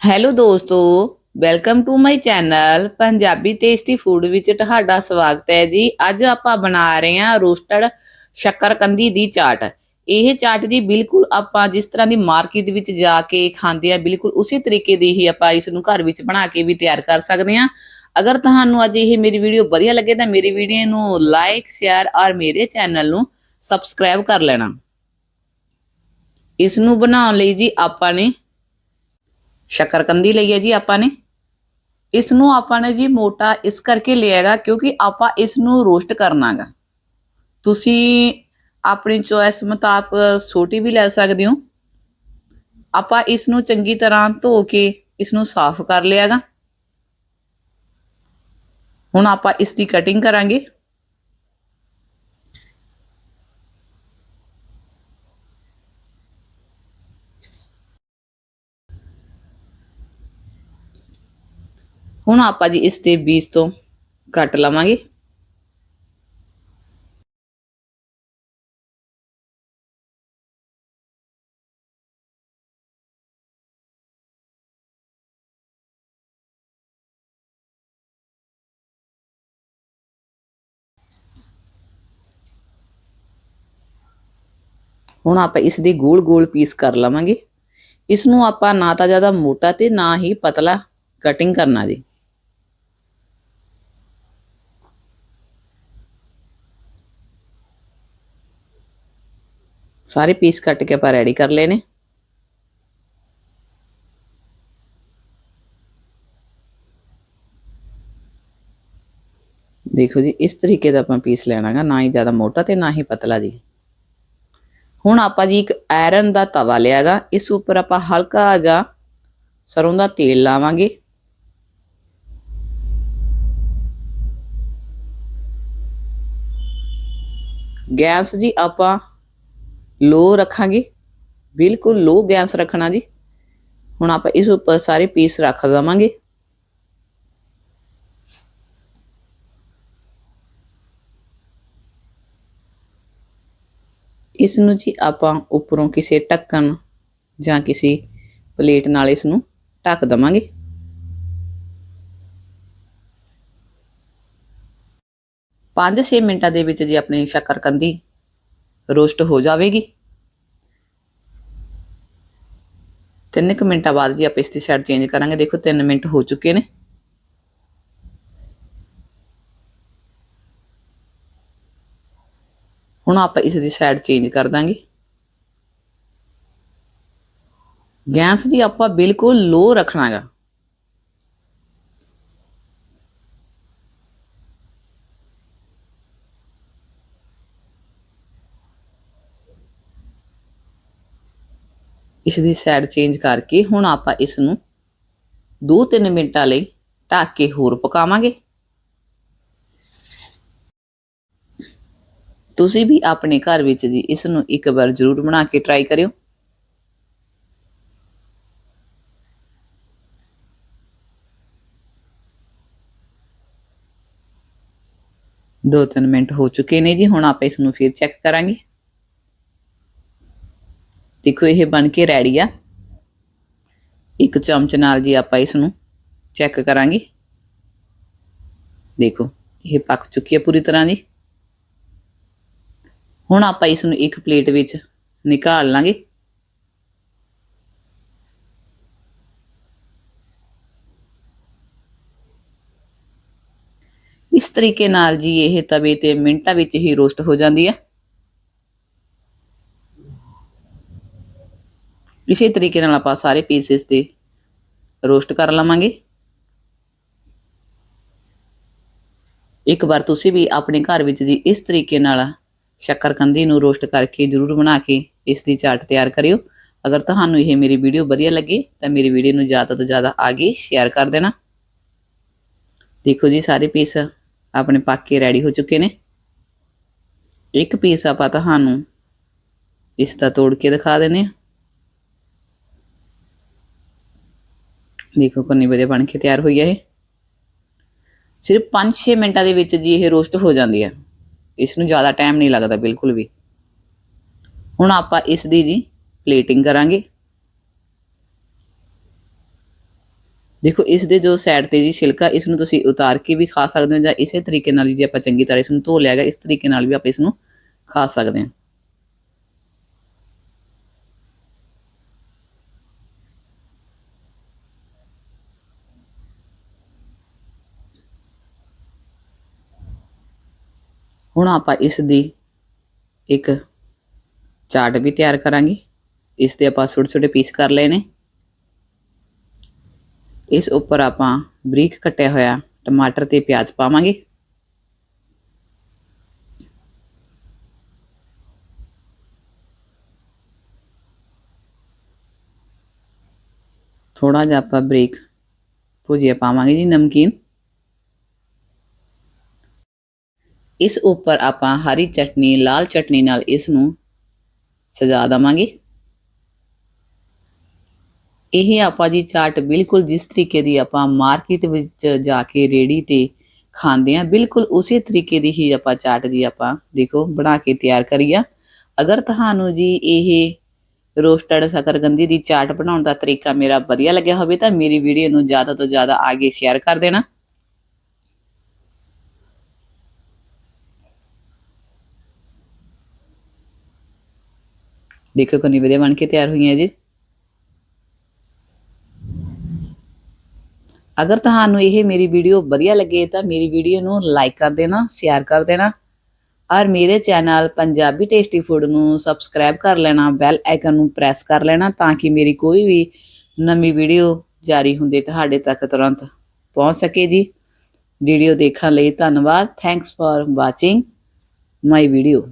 Hello ਦੋਸਤੋ, welcome to my channel Punjabi tasty food ਵਿੱਚ ਤੁਹਾਡਾ ਸਵਾਗਤ ਹੈ ਜੀ। ਅੱਜ ਆਪਾਂ ਬਣਾ ਰਹੇ ਹਾਂ ਰੋਸਟਡ ਸ਼ੱਕਰਕੰਦੀ ਦੀ ਚਾਟ। ਇਹ ਚਾਟ ਦੀ ਬਿਲਕੁਲ ਆਪਾਂ ਜਿਸ ਤਰ੍ਹਾਂ ਦੀ ਮਾਰਕੀਟ ਵਿੱਚ ਜਾ ਕੇ ਖਾਂਦੇ ਆ ਬਿਲਕੁਲ ਉਸੇ ਤਰੀਕੇ ਦੀ ਹੀ ਆਪਾਂ ਇਸ ਨੂੰ ਘਰ ਵਿੱਚ ਬਣਾ ਕੇ ਵੀ ਤਿਆਰ ਕਰ ਸਕਦੇ ਹਾਂ। ਅਗਰ ਤੁਹਾਨੂੰ ਅੱਜ ਇਹ ਮੇਰੀ ਵੀਡੀਓ ਵਧੀਆ ਲੱਗੇ ਤਾਂ ਮੇਰੀ ਵੀਡੀਓ ਨੂੰ ਲਾਈਕ ਸ਼ੇਅਰ ਔਰ ਮੇਰੇ ਚੈਨਲ ਨੂੰ ਸਬਸਕ੍ਰਾਈਬ ਕਰ ਲੈਣਾ। ਇਸ ਨੂੰ ਬਣਾਉਣ ਲਈ ਜੀ ਆਪਾਂ ਨੇ ਸ਼ੱਕਰਕੰਦੀ ਲਈ ਹੈ ਜੀ ਆਪਾਂ ਨੇ। ਇਸ ਨੂੰ ਆਪਾਂ ਨੇ ਜੀ ਮੋਟਾ ਇਸ ਕਰਕੇ ਲਿਆਗਾ ਕਿਉਂਕਿ ਆਪਾਂ ਇਸ ਨੂੰ ਰੋਸਟ ਕਰਨਾਗਾ। ਤੁਸੀਂ ਆਪਣੀ ਚੋਇਸ ਮੁਤਾਬਕ ਛੋਟੀ ਵੀ ਲੈ ਸਕਦੇ ਹੋ। ਆਪਾਂ ਇਸ ਨੂੰ ਚੰਗੀ ਤਰ੍ਹਾਂ ਧੋ ਕੇ ਇਸ ਨੂੰ ਸਾਫ਼ ਕਰ ਲਿਆਗਾ। ਹੁਣ ਆਪਾਂ ਇਸ ਦੀ ਕਟਿੰਗ ਕਰਾਂਗੇ। ਹੁਣ ਆਪਾਂ ਜੀ ਇਸ ਦੇ ਬੀਜ ਤੋਂ ਕੱਟ ਲਵਾਂਗੇ। ਹੁਣ ਆਪਾਂ ਇਸ ਦੇ ਗੋਲ ਗੋਲ ਪੀਸ ਕਰ ਲਵਾਂਗੇ। ਇਸ ਨੂੰ ਆਪਾਂ ਨਾ ਤਾਂ ਜ਼ਿਆਦਾ ਮੋਟਾ ਤੇ ਨਾ ਹੀ ਪਤਲਾ ਕਟਿੰਗ ਕਰਨਾ ਜੀ। ਸਾਰੇ ਪੀਸ ਕੱਟ ਕੇ ਆਪਾਂ ਰੈਡੀ ਕਰ ਲਏ ਨੇ। ਦੇਖੋ ਜੀ, ਇਸ ਤਰੀਕੇ ਦਾ ਆਪਾਂ ਪੀਸ ਲੈਣਾਗਾ, ਨਾ ਹੀ ਜ਼ਿਆਦਾ ਮੋਟਾ ਤੇ ਨਾ ਹੀ ਪਤਲਾ ਜੀ। ਹੁਣ ਆਪਾਂ ਜੀ ਇੱਕ ਆਇਰਨ ਦਾ ਤਵਾ ਲਿਆਗਾ, ਇਸ ਉੱਪਰ ਆਪਾਂ ਹਲਕਾ ਜਿਹਾ ਸਰੋਂ ਦਾ ਤੇਲ ਲਾਵਾਂਗੇ। ਗੈਸ ਜੀ ਆਪਾਂ ਲੋ ਰੱਖਾਂਗੇ। ਬਿਲਕੁਲ ਲੋ ਗੈਸ ਰੱਖਣਾ ਜੀ। ਹੁਣ ਆਪਾਂ ਇਸ ਉੱਪਰ ਸਾਰੇ ਪੀਸ ਰੱਖ ਦਵਾਂਗੇ। ਇਸ ਨੂੰ ਜੀ ਆਪਾਂ ਉੱਪਰੋਂ ਕਿਸੇ ਢੱਕਣ ਜਾਂ ਕਿਸੇ ਪਲੇਟ ਨਾਲ ਇਸ ਨੂੰ ਢੱਕ ਦਵਾਂਗੇ। ਪੰਜ 6 ਮਿੰਟਾਂ ਦੇ ਵਿੱਚ ਜੀ ਆਪਣੀ ਸ਼ੱਕਰਕੰਦੀ ਰੋਸਟ ਹੋ ਜਾਵੇਗੀ। ਤਿੰਨ ਕੁ ਮਿੰਟਾਂ ਬਾਅਦ ਜੀ ਆਪਾਂ ਇਸ ਦੀ ਸਾਈਡ ਚੇਂਜ ਕਰਾਂਗੇ। ਦੇਖੋ 3 ਮਿੰਟ ਹੋ ਚੁੱਕੇ ਨੇ। ਹੁਣ ਆਪਾਂ ਇਸ ਦੀ ਸਾਈਡ ਚੇਂਜ ਕਰ ਦਾਂਗੇ। ਗੈਸ ਜੀ ਆਪਾਂ ਬਿਲਕੁਲ ਲੋ ਰੱਖਣਾਗਾ। ਇਸ ਦੀ ਸਾਈਡ ਚੇਂਜ ਕਰਕੇ ਹੁਣ ਆਪਾਂ ਇਸ ਨੂੰ 2-3 ਮਿੰਟਾਂ ਲਈ ਢੱਕ ਕੇ ਹੋਰ ਪਕਾਵਾਂਗੇ। ਤੁਸੀਂ ਵੀ ਆਪਣੇ ਘਰ ਵਿੱਚ ਜੀ ਇਸ ਨੂੰ ਇੱਕ ਵਾਰ ਜ਼ਰੂਰ ਬਣਾ ਕੇ ਟਰਾਈ ਕਰਿਓ। ਦੋ ਤਿੰਨ ਮਿੰਟ ਹੋ ਚੁੱਕੇ ਨੇ ਜੀ, ਹੁਣ ਆਪਾਂ ਇਸ ਨੂੰ ਫਿਰ ਚੈੱਕ ਕਰਾਂਗੇ। ਦੇਖੋ ਇਹ ਬਣ ਕੇ ਰੈਡੀ ਆ। ਇੱਕ ਚਮਚ ਨਾਲ ਜੀ ਆਪਾਂ ਇਸ ਨੂੰ ਚੈੱਕ ਕਰਾਂਗੇ। ਦੇਖੋ, ਇਹ ਪੱਕ ਚੁੱਕੀ ਹੈ ਪੂਰੀ ਤਰ੍ਹਾਂ ਦੀ ਹੁਣ ਆਪਾਂ ਇਸ ਨੂੰ ਇੱਕ ਪਲੇਟ ਵਿੱਚ ਨਿਕਾਲ ਲਾਂਗੇ। ਇਸ ਤਰੀਕੇ ਨਾਲ ਜੀ ਇਹ ਤਵੇ ਤੇ ਮਿੰਟਾਂ ਵਿੱਚ ਹੀ ਰੋਸਟ ਹੋ ਜਾਂਦੀ ਹੈ ਇਸੇ ਤਰੀਕੇ ਨਾਲ ਆਪਾਂ ਸਾਰੇ ਪੀਸਸ ਦੇ ਰੋਸਟ ਕਰ ਲਵਾਂਗੇ। ਇੱਕ ਵਾਰ ਤੁਸੀਂ ਵੀ ਆਪਣੇ ਘਰ ਵਿੱਚ ਜੀ ਇਸ ਤਰੀਕੇ ਨਾਲ ਸ਼ੱਕਰਕੰਦੀ ਨੂੰ ਰੋਸਟ ਕਰਕੇ ਜ਼ਰੂਰ ਬਣਾ ਕੇ ਇਸ ਦੀ ਚਾਟ ਤਿਆਰ ਕਰਿਓ। ਅਗਰ ਤੁਹਾਨੂੰ ਇਹ ਮੇਰੀ ਵੀਡੀਓ ਵਧੀਆ ਲੱਗੇ, ਤਾਂ ਮੇਰੀ ਵੀਡੀਓ ਨੂੰ ਜ਼ਿਆਦਾ ਤੋਂ ਜ਼ਿਆਦਾ ਆਗੇ ਸ਼ੇਅਰ ਕਰ ਦੇਣਾ। ਦੇਖੋ ਜੀ, ਸਾਰੇ ਪੀਸ ਆਪਣੇ ਪੱਕ ਕੇ ਰੈਡੀ ਹੋ ਚੁੱਕੇ ਨੇ। ਇੱਕ ਪੀਸ ਆਪਾਂ ਤੁਹਾਨੂੰ ਇਸ ਦਾ ਤੋੜ ਕੇ ਦਿਖਾ ਦਿੰਨੇ ਆ ਦੇਖੋ ਕਿੰਨੀ ਵਧੀਆ ਬਣ ਕੇ ਤਿਆਰ ਹੋਈ ਹੈ ਇਹ। ਸਿਰਫ 5-6 ਮਿੰਟਾਂ ਦੇ ਵਿੱਚ ਜੀ ਇਹ ਰੋਸਟ ਹੋ ਜਾਂਦੀ ਹੈ ਇਸ ਨੂੰ ਜ਼ਿਆਦਾ ਟਾਈਮ ਨਹੀਂ ਲੱਗਦਾ ਬਿਲਕੁਲ ਵੀ। ਹੁਣ ਆਪਾਂ ਇਸ ਦੀ ਜੀ ਪਲੇਟਿੰਗ ਕਰਾਂਗੇ। ਦੇਖੋ, ਇਸ ਦੇ ਜੋ ਸਾਈਡ ਤੇ ਜੀ ਛਿਲਕਾ ਇਸ ਨੂੰ ਤੁਸੀਂ ਉਤਾਰ ਕੇ ਵੀ ਖਾ ਸਕਦੇ ਹੋ ਜਾਂ ਇਸੇ ਤਰੀਕੇ ਨਾਲ ਵੀ ਜੇ ਆਪਾਂ ਚੰਗੀ ਤਰ੍ਹਾਂ ਇਸ ਨੂੰ ਧੋ ਲਿਆ ਗਿਆ, ਇਸ ਤਰੀਕੇ ਨਾਲ ਵੀ ਆਪਾਂ ਇਸ ਨੂੰ ਖਾ ਸਕਦੇ ਹਾਂ। ਹੁਣ ਆਪਾਂ ਇਸ ਦੀ ਇੱਕ ਚਾਟ ਵੀ ਤਿਆਰ ਕਰਾਂਗੇ। ਇਸ ਦੇ ਆਪਾਂ ਛੋਟੇ ਛੋਟੇ ਪੀਸ ਕਰ ਲਏ ਨੇ। ਇਸ ਉੱਪਰ ਆਪਾਂ ਬਰੀਕ ਕੱਟਿਆ ਹੋਇਆ ਟਮਾਟਰ ਤੇ ਪਿਆਜ਼ ਪਾਵਾਂਗੇ। ਥੋੜਾ ਜਿਹਾ ਆਪਾਂ ਬਰੀਕ ਭੁਜੀਆ ਪਾਵਾਂਗੇ ਜੀ ਨਮਕੀਨ। ਇਸ ਉੱਪਰ ਆਪਾਂ ਹਰੀ ਚਟਨੀ, ਲਾਲ ਚਟਨੀ ਨਾਲ ਇਸ ਨੂੰ ਸਜਾ ਦਵਾਂਗੇ। ਇਹ ਆਪਾਂ ਜੀ ਚਾਟ ਬਿਲਕੁਲ ਜਿਸ ਤਰੀਕੇ ਦੀ ਆਪਾਂ ਮਾਰਕੀਟ ਵਿੱਚ ਜਾ ਕੇ ਰੇੜੀ ਤੇ ਖਾਂਦੇ ਆ ਬਿਲਕੁਲ ਉਸੇ ਤਰੀਕੇ ਦੀ ਹੀ ਆਪਾਂ ਚਾਟ ਦੀ ਆਪਾਂ ਦੇਖੋ ਬਣਾ ਕੇ ਤਿਆਰ ਕਰੀ ਅਗਰ ਤੁਹਾਨੂੰ ਜੀ ਇਹ ਰੋਸਟਡ ਸ਼ਕਰਗੰਦੀ ਦੀ ਚਾਟ ਬਣਾਉਣ ਦਾ ਤਰੀਕਾ ਮੇਰਾ ਵਧੀਆ ਲੱਗਿਆ ਹੋਵੇ ਤਾਂ ਮੇਰੀ ਵੀਡੀਓ ਨੂੰ ਜ਼ਿਆਦਾ ਤੋਂ ਜ਼ਿਆਦਾ ਅੱਗੇ ਸ਼ੇਅਰ ਕਰ ਦੇਣਾ। ਦੇਖੋ ਕਿੰਨੀ ਵਧੀਆ ਬਣ ਕੇ ਤਿਆਰ ਹੋਈਆਂ ਜੀ। ਅਗਰ ਤੁਹਾਨੂੰ ਇਹ ਮੇਰੀ ਵੀਡੀਓ ਵਧੀਆ ਲੱਗੇ ਤਾਂ ਮੇਰੀ ਵੀਡੀਓ ਨੂੰ ਲਾਈਕ ਕਰ ਦੇਣਾ ਸ਼ੇਅਰ ਕਰ ਦੇਣਾ ਔਰ ਮੇਰੇ ਚੈਨਲ ਪੰਜਾਬੀ ਟੇਸਟੀ ਫੂਡ ਨੂੰ ਸਬਸਕ੍ਰਾਈਬ ਕਰ ਲੈਣਾ ਬੈਲ ਆਈਕਨ ਨੂੰ ਪ੍ਰੈਸ ਕਰ ਲੈਣਾ ਤਾਂ ਕਿ ਮੇਰੀ ਕੋਈ ਵੀ ਨਵੀਂ ਵੀਡੀਓ ਜਾਰੀ ਹੁੰਦੇ ਤੁਹਾਡੇ ਤੱਕ ਤੁਰੰਤ ਪਹੁੰਚ ਸਕੇ ਜੀ। ਵੀਡੀਓ ਦੇਖਣ ਲਈ ਧੰਨਵਾਦ। Thanks for watching my video